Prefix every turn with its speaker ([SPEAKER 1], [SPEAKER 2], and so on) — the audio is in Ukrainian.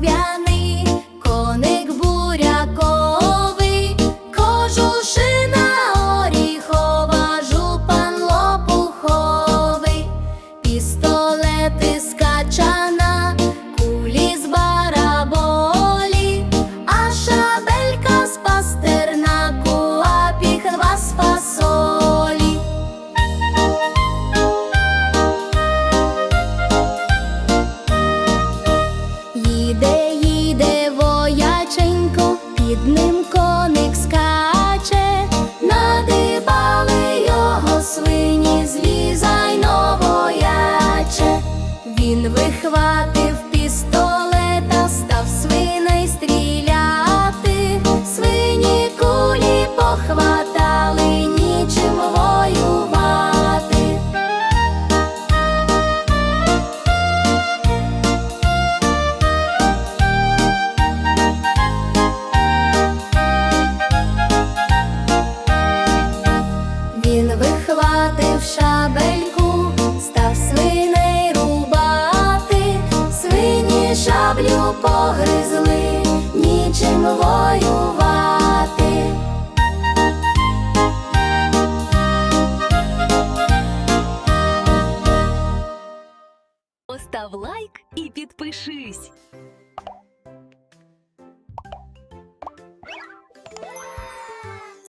[SPEAKER 1] viajar. срібним коник скаче, надибали його свині, злізай новояче, він вихватив пістолета, став свиней стрій. Погризли, нічим воювати.
[SPEAKER 2] Постав лайк і підпишись.